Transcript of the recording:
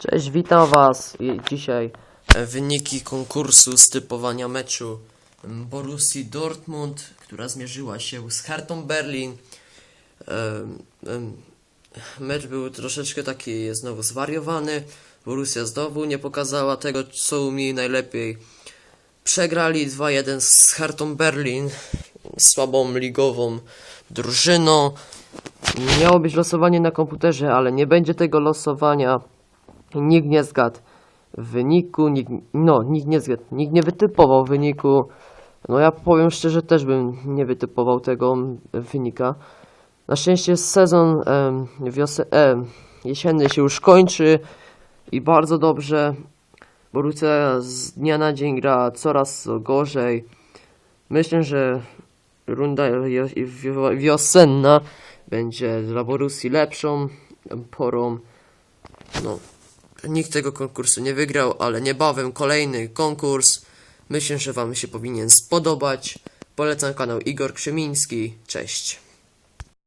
Cześć, witam was dzisiaj. Wyniki konkursu stypowania meczu Borussii Dortmund, która zmierzyła się z Hertą Berlin. Mecz był troszeczkę taki znowu zwariowany. Borussia znowu nie pokazała tego, co umie najlepiej. Przegrali 2-1 z Hertą Berlin, słabą ligową drużyną. Miało być losowanie na komputerze, ale nie będzie tego losowania. Nikt nie zgadł wyniku, nikt, no, nikt nie zgadł, nikt nie wytypował wyniku. No ja powiem szczerze, też bym nie wytypował tego wynika. Na szczęście sezon wiose- em, jesienny się już kończy i bardzo dobrze. Borussia z dnia na dzień gra coraz gorzej. Myślę, że runda wiosenna będzie dla Borussii lepszą porą. No, nikt tego konkursu nie wygrał, ale niebawem kolejny konkurs. Myślę, że Wam się powinien spodobać. Polecam kanał Igor Krzemiński. Cześć.